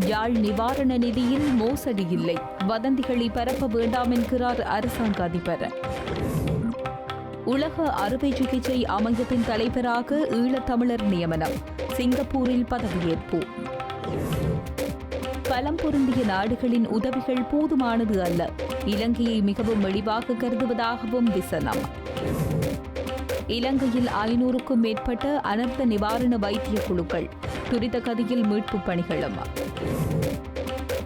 யாழ் நிவாரண நிதியில் மோசடி இல்லை வதந்திகளை பரப்ப வேண்டாம் என்கிறார் அரசாங்க அதிபர் உலக அறுவை சிகிச்சை அமையத்தின் தலைவராக ஈழத்தமிழர் நியமனம். சிங்கப்பூரில் பதவியேற்பு. பலம் பொருந்திய நாடுகளின் உதவிகள் போதுமானது அல்ல. இலங்கையை மிகவும் மெளிவாக கருதுவதாகவும் விசனம். இலங்கையில் ஐநூறுக்கும் மேற்பட்ட அனர்த்த நிவாரண வைத்திய குழுக்கள். துரித கதியில் மீட்புப் பணிகளும்.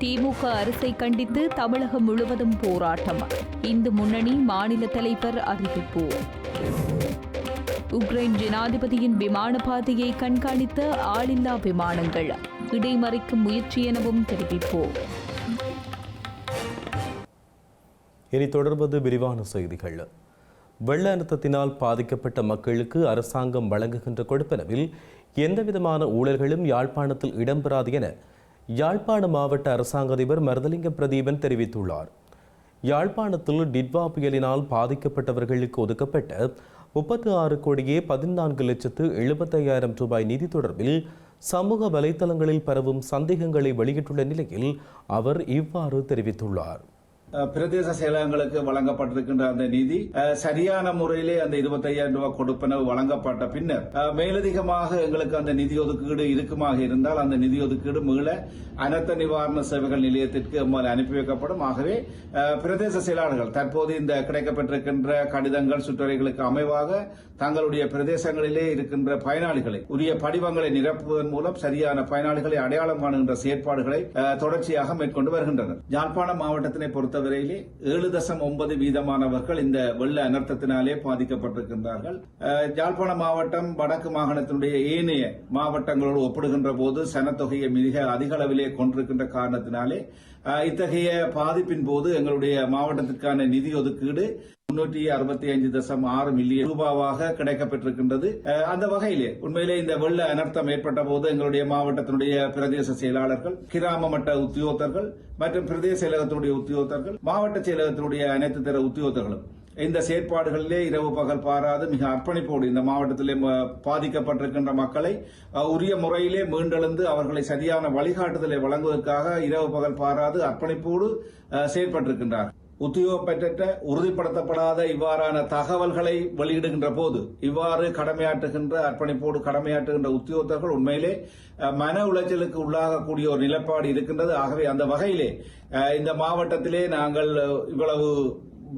திமுக அரசை கண்டித்து தமிழகம் முழுவதும் போராட்டம். இந்து முன்னணி மாநில தலைவர் அறிவிப்பு. உக்ரைன் ஜனாதிபதியின் விமான பாதையை கண்காணித்த ஆளில்லா விமானங்கள். இடைமறிக்கும் முயற்சி எனவும் தெரிவிப்பு. இனி தொடர்வது விரிவான செய்திகள். வெள்ள அழுத்தத்தினால் பாதிக்கப்பட்ட மக்களுக்கு அரசாங்கம் வழங்குகின்ற கொடுப்பனவில் எந்தவிதமான ஊழல்களும் யாழ்ப்பாணத்தில் இடம்பெறாது என யாழ்ப்பாண மாவட்ட அரசாங்க அதிபர் மருதலிங்க பிரதீபன் தெரிவித்துள்ளார். யாழ்ப்பாணத்தில் டிட்வா புயலினால் பாதிக்கப்பட்டவர்களுக்கு ஒதுக்கப்பட்ட முப்பத்து ஆறு கோடியே பதினான்கு லட்சத்து எழுபத்தையாயிரம் ரூபாய் நிதி தொடர்பில் சமூக வலைத்தளங்களில் பரவும் சந்தேகங்களை வெளியிட்டுள்ள நிலையில் அவர் இவ்வாறு தெரிவித்துள்ளார். பிரதேச செயலகங்களுக்கு வழங்கப்பட்டிருக்கின்ற அந்த நிதி சரியான முறையிலே அந்த இருபத்தையாயிரம் ரூபாய் கொடுப்பனவு வழங்கப்பட்ட பின்னர் மேலதிகமாக எங்களுக்கு அந்த நிதி ஒதுக்கீடு இருக்குமாக இருந்தால் அந்த நிதி ஒதுக்கீடு மீள அனர்த்த நிவாரண சேவைகள் நிலையத்திற்கு எம்மால் அனுப்பி வைக்கப்படும் ஆகவே பிரதேச செயலாளர்கள் தற்போது இந்த கிடைக்கப்பட்டிருக்கின்ற கடிதங்கள் சுற்றறிகளுக்கு அமைவாக தங்களுடைய பிரதேசங்களிலே இருக்கின்ற பயனாளிகளை உரிய படிவங்களை நிரப்புவதன் மூலம் சரியான பயனாளிகளை அடையாளம் காணுகின்ற செயற்பாடுகளை தொடர்ச்சியாக மேற்கொண்டு வருகின்றனர் யாழ்ப்பாணம் மாவட்டத்தினை பொறுத்தவரையிலே ஏழு தசம் ஒன்பது வீதமானவர்கள் இந்த வெள்ள அனர்த்தத்தினாலே பாதிக்கப்பட்டிருக்கின்றார்கள். அஹ், மாவட்டம் வடக்கு மாகாணத்தினுடைய ஏனைய மாவட்டங்களோடு ஒப்பிடுகின்ற போது சனத்தொகையை மிக அதிக அளவிலே கொண்டிருக்கின்ற காரணத்தினாலே இத்தகைய பாதிப்பின் போது எங்களுடைய மாவட்டத்திற்கான நிதி ஒதுக்கீடு முன்னூற்றி அறுபத்தி ஐந்து தசம் ஆறு மில்லியன் ரூபாவாக கிடைக்கப்பட்டிருக்கின்றது அந்த வகையிலே உண்மையிலே இந்த வெள்ள அனர்த்தம் ஏற்பட்ட போது எங்களுடைய மாவட்டத்தினுடைய பிரதேச செயலாளர்கள் கிராம மட்ட உத்தியோகத்தர்கள் மற்றும் பிரதேச செயலகத்தினுடைய உத்தியோகத்தர்கள் மாவட்ட செயலகத்தினுடைய அனைத்து தர உத்தியோகத்தர்களும் இந்த செயற்பாடுகளிலே இரவு பகல் பாராது மிக அர்ப்பணிப்போடு இந்த மாவட்டத்திலே பாதிக்கப்பட்டிருக்கின்ற மக்களை உரிய முறையிலே மீண்டெழுந்து அவர்களை சரியான வழிகாட்டுதலை வழங்குவதற்காக இரவு பகல் பாராது அர்ப்பணிப்போடு செயற்பட்டிருக்கின்றார் உத்தியோகப்பற்ற உறுதிப்படுத்தப்படாத இவ்வாறான தகவல்களை வெளியிடுகின்ற போது இவ்வாறு கடமையாற்றுகின்ற அர்ப்பணிப்போடு கடமையாற்றுகின்ற உத்தியோகத்தர்கள் உண்மையிலே மன உளைச்சலுக்கு உள்ளாகக்கூடிய ஒரு நிலைப்பாடு இருக்கின்றது. ஆகவே அந்த வகையிலே இந்த மாவட்டத்திலே நாங்கள் இவ்வளவு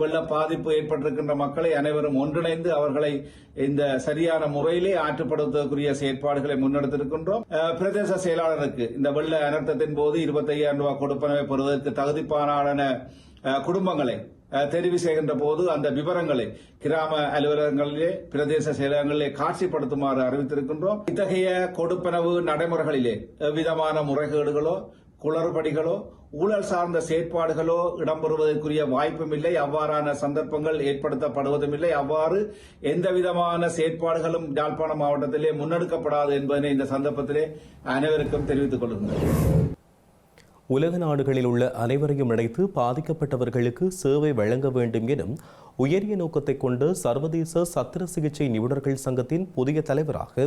வெள்ள பாதிப்பு ஏற்பட்டிருக்கின்ற மக்களை அனைவரும் ஒன்றிணைந்து அவர்களை இந்த சரியான முறையிலே ஆற்றுப்படுத்துவதற்குரிய செயற்பாடுகளை முன்னெடுத்திருக்கின்றோம். பிரதேச செயலாளருக்கு இந்த வெள்ள அனர்த்தத்தின் போது இருபத்தையாயிரம் ரூபாய் கொடுப்பனவை பெறுவதற்கு தகுதிப்பான குடும்பங்களை தெரிவு செய்கின்ற போது அந்த விவரங்களை கிராம அலுவலகங்களிலே பிரதேச செயலகங்களிலே காட்சிப்படுத்துமாறு அறிவித்திருக்கின்றோம். இத்தகைய கொடுப்பனவு நடைமுறைகளிலே எவ்விதமான முறைகேடுகளோ குளறுபடிகளோ ஊழல் சார்ந்த செயற்பாடுகளோ இடம்பெறுவதற்குரிய வாய்ப்பும் இல்லை அவ்வாறான சந்தர்ப்பங்கள் ஏற்படுத்தப்படுவதும் இல்லை அவ்வாறு எந்தவிதமான செயற்பாடுகளும் யாழ்ப்பாணம் மாவட்டத்திலே முன்னெடுக்கப்படாது என்பதனை இந்த சந்தர்ப்பத்திலே அனைவருக்கும் தெரிவித்துக் கொள்கின்றனர் உலக நாடுகளில் உள்ள அனைவரையும் இணைத்து பாதிக்கப்பட்டவர்களுக்கு சேவை வழங்க வேண்டும் எனும் உயரிய நோக்கத்தை கொண்டு சர்வதேச சத்திர சிகிச்சை நிபுணர்கள் சங்கத்தின் புதிய தலைவராக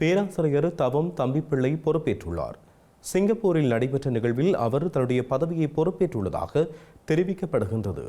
பேராசிரியர் தவம் தம்பிப்பிள்ளை பொறுப்பேற்றுள்ளார். சிங்கப்பூரில் நடைபெற்ற நிகழ்வில் அவர் தன்னுடைய பதவியை பொறுப்பேற்றுள்ளதாக தெரிவிக்கப்படுகின்றது.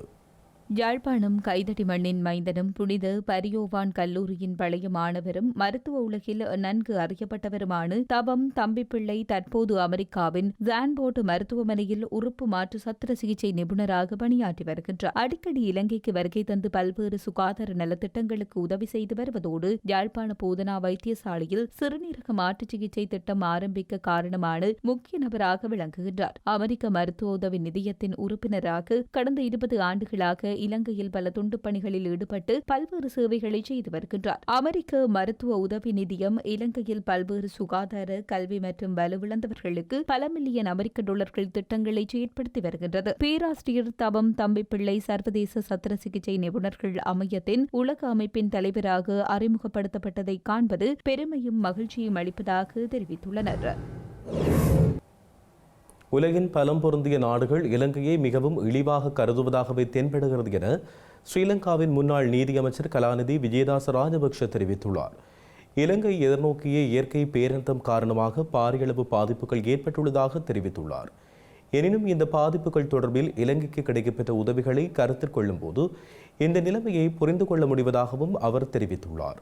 யாழ்ப்பாணம் கைதடி மண்ணின் மைந்தனும் புனித பரியோவான் கல்லூரியின் பழைய மாணவரும் மருத்துவ உலகில் நன்கு அறியப்பட்டவருமான தவம் தம்பிப்பிள்ளை தற்போது அமெரிக்காவின் ஜான்போர்ட் மருத்துவமனையில் உறுப்பு மாற்று சத்திர சிகிச்சை நிபுணராக பணியாற்றி வருகின்றார். அடிக்கடி இலங்கைக்கு வருகை தந்து பல்வேறு சுகாதார நலத்திட்டங்களுக்கு உதவி செய்து வருவதோடு யாழ்ப்பாண போதனா வைத்தியசாலையில் சிறுநீரக மாற்று சிகிச்சை திட்டம் ஆரம்பிக்க காரணமான முக்கிய நபராக விளங்குகின்றார். அமெரிக்க மருத்துவ உதவி நிதியத்தின் உறுப்பினராக கடந்த இருபது ஆண்டுகளாக இலங்கையில் பல துண்டு பணிகளில் ஈடுபட்டு பல்வேறு சேவைகளை செய்து வருகின்றார். அமெரிக்க மருத்துவ உதவி நிதியம் இலங்கையில் பல்வேறு சுகாதார கல்வி மற்றும் வலுவிழந்தவர்களுக்கு பல மில்லியன் அமெரிக்க டாலர்கள் திட்டங்களை செயற்படுத்தி வருகின்றது. பேராசிரியர் தவம் தம்பிப்பிள்ளை சர்வதேச சத்திர சிகிச்சை நிபுணர்கள் அமையத்தின் உலக அமைப்பின் தலைவராக அறிமுகப்படுத்தப்பட்டதை காண்பது பெருமையும் மகிழ்ச்சியும் அளிப்பதாக தெரிவித்துள்ளனர். உலகின் பலம் பொருந்திய நாடுகள் இலங்கையை மிகவும் இழிவாக கருதுவதாகவே தென்படுகிறது என ஸ்ரீலங்காவின் முன்னாள் நீதியமைச்சர் கலாநிதி விஜயதாச ராஜபக்ஷ தெரிவித்துள்ளார். இலங்கை எதிர்நோக்கிய இயற்கை பேரந்தம் காரணமாக பாரியளவு பாதிப்புகள் ஏற்பட்டுள்ளதாக தெரிவித்துள்ளார். எனினும் இந்த பாதிப்புகள் தொடர்பில் இலங்கைக்கு கிடைக்கப்பெற்ற உதவிகளை கருத்தில் கொள்ளும்போது இந்த நிலைமையை புரிந்து கொள்ள முடிவதாகவும் அவர் தெரிவித்துள்ளார்.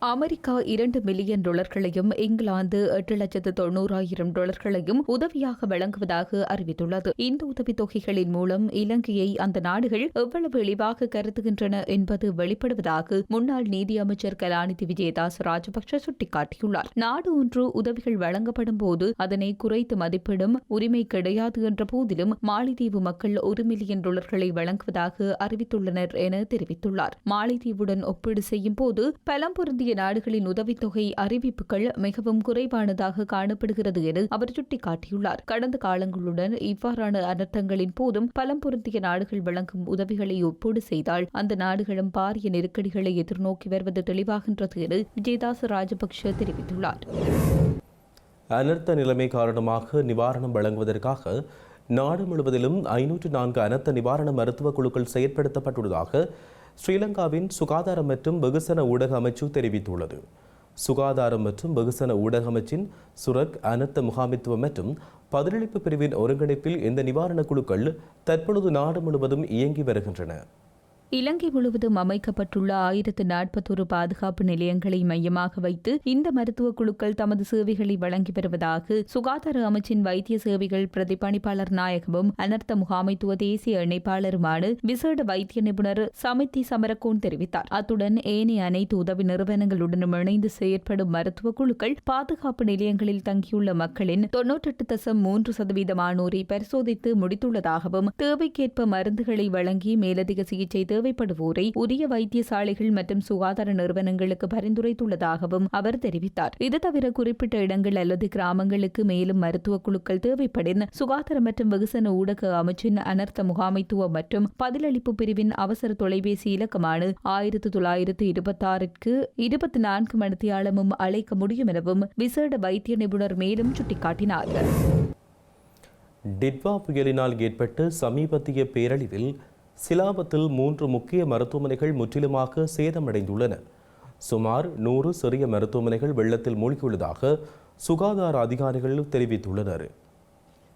அமெரிக்கா இரண்டு மில்லியன் டாலர்களையும் இங்கிலாந்து எட்டு லட்சத்து தொண்ணூறாயிரம் டாலர்களையும் உதவியாக வழங்குவதாக அறிவித்துள்ளது. இந்த உதவித் தொகைகளின் மூலம் இலங்கையை அந்த நாடுகள் எவ்வளவு இழிவாக கருதுகின்றன என்பது வெளிப்படுவதாக முன்னாள் நீதியமைச்சர் கலாநிதி விஜயதாஸ் ராஜபக்ஷ சுட்டிக்காட்டியுள்ளார். நாடு ஒன்று உதவிகள் வழங்கப்படும் போது அதனை குறைத்து மதிப்பிடும் உரிமை கிடையாது என்ற போதிலும் மாலைதீவு மக்கள் ஒரு மில்லியன் டாலர்களை வழங்குவதாக அறிவித்துள்ளனர் என தெரிவித்துள்ளார். மாலைதீவுடன் ஒப்பீடு செய்யும் போது பலம் பொருந்திய நாடுகளின் உதவித்தொகை அறிவிப்புகள் மிகவும் குறைவானதாக காணப்படுகிறது என அவர் சுட்டிக்காட்டியுள்ளார். கடந்த காலங்களுடன் இவ்வாறான அனர்த்தங்களின் போதும் பலம் பொருந்திய நாடுகள் வழங்கும் உதவிகளை ஒப்பீடு செய்தால் அந்த நாடுகளும் பாரிய நெருக்கடிகளை எதிர்நோக்கி வருவது தெளிவாகின்றது என விஜயதாச ராஜபக்ஷ தெரிவித்துள்ளார். அனர்த்த நிலைமை காரணமாக நிவாரணம் வழங்குவதற்காக நாடு முழுவதிலும் ஐநூற்று நான்கு அனர்த்த நிவாரண மருத்துவ குழுக்கள் செயற்படுத்தப்பட்டுள்ளதாக ஸ்ரீலங்காவின் சுகாதாரம் மற்றும் வெகுசன ஊடக அமைச்சு தெரிவித்துள்ளது. சுகாதாரம் மற்றும் வெகுசன ஊடக அமைச்சின் சுரக் அனர்த்த முகாமித்துவம் மற்றும் பதிலளிப்பு பிரிவின் ஒருங்கிணைப்பில் இந்த நிவாரணக் குழுக்கள் தற்பொழுது நாடு முழுவதும் இயங்கி வருகின்றன. இலங்கை முழுவதும் அமைக்கப்பட்டுள்ள ஆயிரத்து நாற்பத்தொரு பாதுகாப்பு நிலையங்களை மையமாக வைத்து இந்த மருத்துவ குழுக்கள் தமது சேவைகளை வழங்கி வருவதாக சுகாதார அமைச்சின் வைத்திய சேவைகள் பிரதிபணிப்பாளர் நாயகமும் அனர்த்த முகாமைத்துவ தேசிய இணைப்பாளருமான விசேட வைத்திய நிபுணர் சமித்தி சமரகோன் தெரிவித்தார். அத்துடன் ஏனைய அனைத்து உதவி நிறுவனங்களுடனும் இணைந்து செயற்படும் மருத்துவ குழுக்கள் பாதுகாப்பு நிலையங்களில் தங்கியுள்ள மக்களின் தொன்னூற்றெட்டு தசம் மூன்று சதவீதமானோரை பரிசோதித்து முடித்துள்ளதாகவும் தேவைக்கேற்ப மருந்துகளை வழங்கி மேலதிக சிகிச்சை தேவைப்படுவோரை உரிய வைத்தியசாலைகள் மற்றும் சுகாதார நிறுவனங்களுக்கு பரிந்துரைத்துள்ளதாகவும் அவர் தெரிவித்தார். இது தவிர குறிப்பிட்ட இடங்கள் அல்லது கிராமங்களுக்கு மேலும் மருத்துவ குழுக்கள் தேவைப்படின் சுகாதார மற்றும் வெகுசன ஊடக அமைச்சின் அனர்த்த முகாமைத்துவ மற்றும் பதிலளிப்பு பிரிவின் அவசர தொலைபேசி இலக்கமான ஆயிரத்து தொள்ளாயிரத்து இருபத்தாறிற்கு இருபத்தி நான்கு மணித்தியாலமும் அழைக்க முடியும் எனவும் விசேட வைத்திய நிபுணர் மேலும் சுட்டிக்காட்டினார். டிட்வா புயலினால் ஏற்பட்ட சமீபத்திய பேரழிவில் சிலாபத்தில் மூன்று முக்கிய மருத்துவமனைகள் முற்றிலுமாக சேதமடைந்துள்ளன. சுமார் நூறு சிறிய மருத்துவமனைகள் வெள்ளத்தில் மூழ்கியுள்ளதாக சுகாதார அதிகாரிகள் தெரிவித்துள்ளனர்.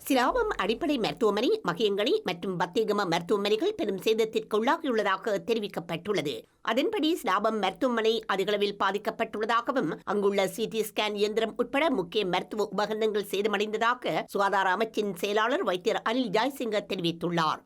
சிலாபம் அடிப்படை மருத்துவமனை மகியங்கனி மற்றும் பத்தேகம மருத்துவமனைகள் பெரும் சேதத்திற்கு உள்ளாகியுள்ளதாக தெரிவிக்கப்பட்டுள்ளது. அதன்படி சிலாபம் மருத்துவமனை அதிகளவில் பாதிக்கப்பட்டுள்ளதாகவும் அங்குள்ள சிடி ஸ்கேன் இயந்திரம் உட்பட முக்கிய மருத்துவ உபகரணங்கள் சேதமடைந்ததாக சுகாதார அமைச்சின் செயலாளர் வைத்தியர் அனில் ஜாய்சிங்க தெரிவித்துள்ளார்.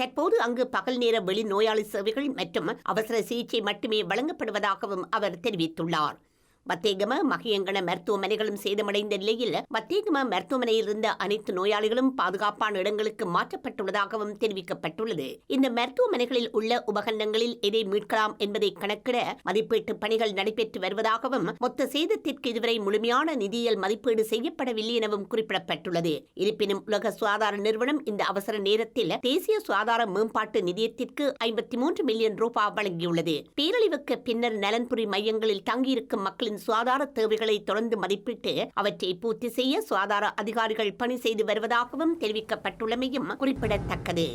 தற்போது அங்கு பகல் நேர வெளி நோயாளி சேவைகள் மற்றும் அவசர சிகிச்சை மட்டுமே வழங்கப்படுவதாகவும் அவர் தெரிவித்துள்ளார். மத்தேகம மகியங்கன மருத்துவமனைகளும் சேதமடைந்த நிலையில் மத்தேகம மருத்துவமனையில் இருந்த அனைத்து நோயாளிகளும் பாதுகாப்பான இடங்களுக்கு மாற்றப்பட்டுள்ளதாகவும் தெரிவிக்கப்பட்டுள்ளது. இந்த மருத்துவமனைகளில் உள்ள உபகரணங்களில் எதை மீட்கலாம் என்பதை கணக்கிட மதிப்பீட்டு பணிகள் நடைபெற்று வருவதாகவும் மொத்த சேதத்திற்கு இதுவரை முழுமையான நிதியியல் மதிப்பீடு செய்யப்படவில்லை எனவும் குறிப்பிடப்பட்டுள்ளது. இருப்பினும் உலக சுகாதார நிறுவனம் இந்த அவசர நேரத்தில் தேசிய சுகாதார மேம்பாட்டு நிதியத்திற்கு ஐம்பத்தி மூன்று மில்லியன் ரூபாய் வழங்கியுள்ளது. பேரழிவுக்கு பின்னர் நலன்புரி மையங்களில் தங்கியிருக்கும் மக்கள் மக்களின் சுகாதார தேவைகளை தொடர்ந்து மதிப்பிட்டு அவற்றை பூர்த்தி செய்ய சுகாதார அதிகாரிகள் பணி செய்து வருவதாகவும் தெரிவிக்கப்பட்டுள்ளமையும் குறிப்பிடத்தக்கது.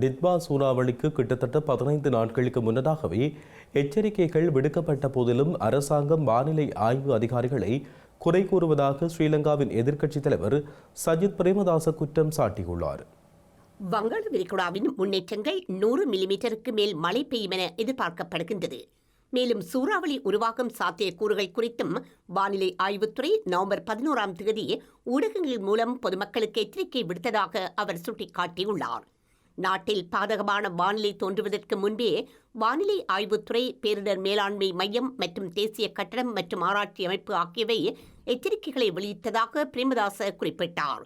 டிட்வா சூறாவளிக்கு கிட்டத்தட்ட பதினைந்து நாட்களுக்கு முன்னதாகவே எச்சரிக்கைகள் விடுக்கப்பட்ட போதிலும் அரசாங்கம் வானிலை ஆய்வு அதிகாரிகளை குறை கூறுவதாக ஸ்ரீலங்காவின் எதிர்க்கட்சித் தலைவர் சஜித் பிரேமதாச குற்றம் சாட்டியுள்ளார். வங்காள விரிகுடாவின் முன்னேற்றங்கள் நூறு மில்லிமீட்டருக்கு மேல் மழை பெய்யும் என எதிர்பார்க்கப்படுகின்றது. மேலும் சூறாவளி உருவாகும் சாத்தியக்கூறுகள் குறித்தும் வானிலை ஆய்வுத்துறை நவம்பர் பதினோராம் தேதி ஊடகங்கள் மூலம் பொதுமக்களுக்கு எச்சரிக்கை விடுத்ததாக அவர் சுட்டிக்காட்டியுள்ளார். நாட்டில் பாதகமான வானிலை தோன்றுவதற்கு முன்பே வானிலை ஆய்வுத்துறை பேரிடர் மேலாண்மை மையம் மற்றும் தேசிய கட்டடம் மற்றும் ஆராய்ச்சி அமைப்பு ஆகியவை எச்சரிக்கைகளை வெளியிட்டதாக பிரேமதாச குறிப்பிட்டார்.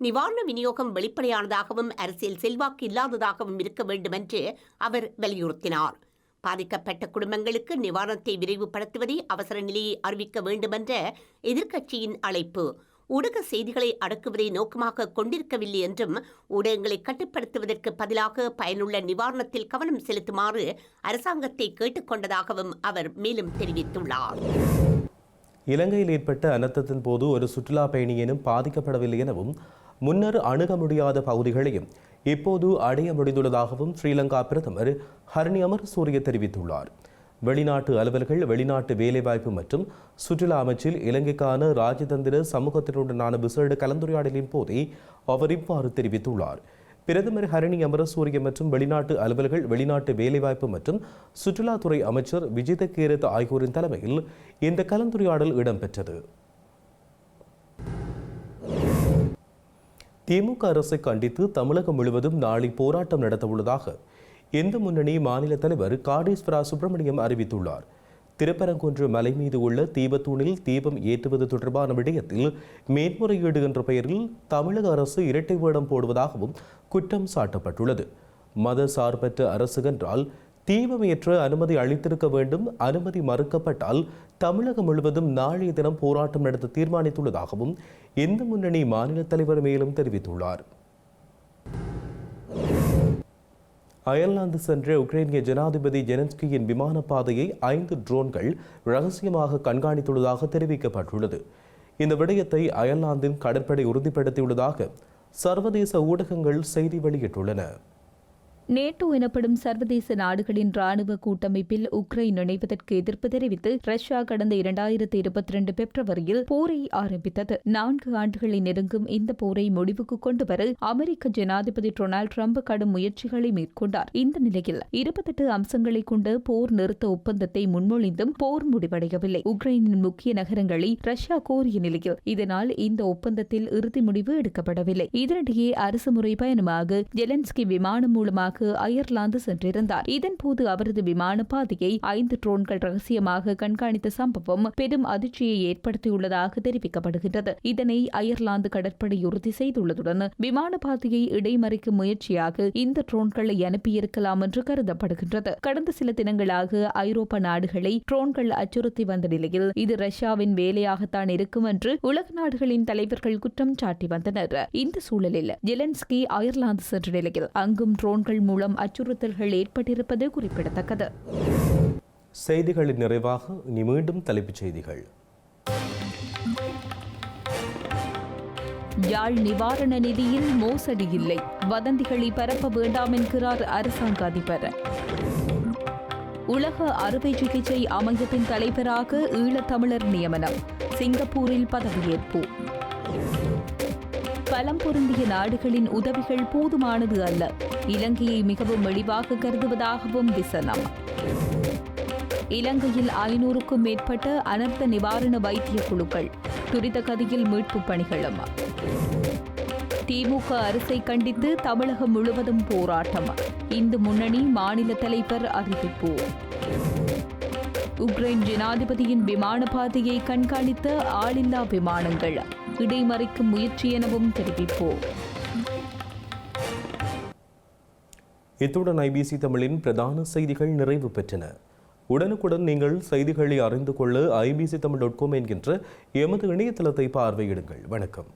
நிவாரண விநியோகம் வெளிப்படையானதாகவும் அரசியல் செல்வாக்கு இல்லாததாகவும் இருக்க வேண்டும் என்று அவர் வலியுறுத்தினார். பாதிக்கப்பட்ட குடும்பங்களுக்கு நிவாரணத்தை விரைவுபடுத்துவதே அவசர நிலையை அறிவிக்க வேண்டுமென்ற எதிர்க்கட்சியின் அழைப்பு. ஊடக செய்திகளை அடக்குவதை நோக்கமாக கொண்டிருக்கவில்லை என்றும் ஊடகங்களை கட்டுப்படுத்துவதற்கு பதிலாக பயனுள்ள நிவாரணத்தில் கவனம் செலுத்துமாறு அரசாங்கத்தை கேட்டுக்கொண்டதாகவும் அவர் மேலும் தெரிவித்துள்ளார். இலங்கையில் ஏற்பட்ட அனர்த்தத்தின் போது ஒரு சுற்றுலா பயணியனும் பாதிக்கப்படவில்லை எனவும் முன்னர் அணுக முடியாத பகுதிகளையும் இப்போது அடைய முடிந்துள்ளதாகவும் ஸ்ரீலங்கா பிரதமர் ஹரணி அமரசூரிய தெரிவித்துள்ளார். வெளிநாட்டு அலுவல்கள் வெளிநாட்டு வேலைவாய்ப்பு மற்றும் சுற்றுலா அமைச்சில் இலங்கைக்கான ராஜதந்திர சமூகத்தினுடனான விசேட கலந்துரையாடலின் போதே அவர் இவ்வாறு தெரிவித்துள்ளார். பிரதமர் ஹரணி அமரசூரிய மற்றும் வெளிநாட்டு அலுவல்கள் வெளிநாட்டு வேலைவாய்ப்பு மற்றும் சுற்றுலாத்துறை அமைச்சர் விஜித கேரத் ஆகியோரின் தலைமையில் இந்த கலந்துரையாடல் இடம்பெற்றது. திமுக அரசை கண்டித்து தமிழகம் முழுவதும் நாளை போராட்டம் நடத்தவுள்ளதாக இந்து முன்னணி மாநில தலைவர் காடீஸ்வரா சுப்பிரமணியம் அறிவித்துள்ளார். திருப்பரங்குன்று மலை மீது உள்ள தீபத்தூணில் தீபம் ஏற்றுவது தொடர்பான விடயத்தில் மேன்முறையீடு என்ற பெயரில் தமிழக அரசு இரட்டை வேடம் போடுவதாகவும் குற்றம் சாட்டப்பட்டுள்ளது. மத சார்பற்ற அரசு என்றால் தீபம் அனுமதி அளித்திருக்க வேண்டும். அனுமதி மறுக்கப்பட்டால் தமிழகம் முழுவதும் நாளைய தினம் போராட்டம் நடத்த தீர்மானித்துள்ளதாகவும் இந்து முன்னணி மாநில தலைவர் மேலும் தெரிவித்துள்ளார். அயர்லாந்து சென்ற உக்ரைனிய ஜனாதிபதி ஜெனன்ஸ்கியின் விமான பாதையை ஐந்து ட்ரோன்கள் ரகசியமாக கண்காணித்துள்ளதாக தெரிவிக்கப்பட்டுள்ளது. இந்த விடயத்தை அயர்லாந்தின் கடற்படை உறுதிப்படுத்தியுள்ளதாக சர்வதேச ஊடகங்கள் செய்தி வெளியிட்டுள்ளன. நேட்டோ எனப்படும் சர்வதேச நாடுகளின் ராணுவ கூட்டமைப்பில் உக்ரைன் இணைவதற்கு எதிர்ப்பு தெரிவித்து ரஷ்யா கடந்த இரண்டாயிரத்தி இருபத்தி ரெண்டு பிப்ரவரியில் போரை ஆரம்பித்தது. நான்கு ஆண்டுகளை நெருங்கும் இந்த போரை முடிவுக்கு கொண்டுவர அமெரிக்க ஜனாதிபதி டொனால்டு ட்ரம்ப் கடும் முயற்சிகளை மேற்கொண்டார். இந்த நிலையில் இருபத்தெட்டு அம்சங்களை கொண்ட போர் நிறுத்த ஒப்பந்தத்தை முன்மொழிந்தும் போர் முடிவடையவில்லை. உக்ரைனின் முக்கிய நகரங்களை ரஷ்யா கோரிய நிலையில் இதனால் இந்த ஒப்பந்தத்தில் இறுதி முடிவு எடுக்கப்படவில்லை. இதனிடையே அரசு முறை பயணமாக ஜெலன்ஸ்கி விமானம் மூலமாக அயர்லாந்து சென்றிருந்தார். இதன்போது அவரது விமான பாதையை ஐந்து ட்ரோன்கள் ரகசியமாக கண்காணித்த சம்பவம் பெரும் அதிர்ச்சியை ஏற்படுத்தியுள்ளதாக தெரிவிக்கப்படுகின்றது. இதனை அயர்லாந்து கடற்படை உறுதி செய்துள்ளதுடன் விமான பாதையை இடைமறிக்கும் முயற்சியாக இந்த ட்ரோன்களை அனுப்பியிருக்கலாம் என்று கருதப்படுகின்றது. கடந்த சில தினங்களாக ஐரோப்பா நாடுகளை ட்ரோன்கள் அச்சுறுத்தி வந்த நிலையில் இது ரஷ்யாவின் வேலையாகத்தான் இருக்கும் என்று உலக நாடுகளின் தலைவர்கள் குற்றம் சாட்டி வந்தனர். இந்த சூழலில் ஜெலன்ஸ்கி அயர்லாந்து சென்ற நிலையில் அங்கும் ட்ரோன்கள் மூலம் அச்சுறுத்தல்கள் ஏற்பட்டிருப்பது குறிப்பிடத்தக்கது. செய்திகளின் நிறைவாக இனி மீண்டும் தலைப்புச் செய்திகள். யாழ் நிவாரண நிதியில் மோசடி இல்லை. வதந்திகளை பரப்ப வேண்டாம் என்கிறார் அரசாங்க அதிபர். உலக அறுவை சிகிச்சை அமையத்தின் தலைவராக ஈழத்தமிழர் நியமனம். சிங்கப்பூரில் பதவியேற்பு. பலம் பொருந்திய நாடுகளின் உதவிகள் போதுமானது அல்ல. இலங்கையை மிகவும் மெளிவாக கருதுவதாகவும் விசனம். இலங்கையில் ஐநூறுக்கும் மேற்பட்ட அனர்த்த நிவாரண வைத்திய குழுக்கள் துரித கதியில் மீட்புப் பணிகளும். திமுக அரசை கண்டித்து தமிழகம் முழுவதும் போராட்டம். இந்து முன்னணி மாநில தலைவர் அறிவிப்பு. உக்ரைன் ஜனாதிபதியின் விமான பாதையை கண்காணித்த ஆளில்லா விமானங்கள். இடைமறிக்கும் முயற்சி எனவும் தெரிவிப்போம். இத்துடன் ஐபிசி தமிழின் பிரதான செய்திகள் நிறைவு பெற்றன. உடனுக்குடன் நீங்கள் செய்திகளை அறிந்து கொள்ள ஐபிசி தமிழ் டாட் காம் என்கின்ற எமது இணையதளத்தை பார்வையிடுங்கள். வணக்கம்.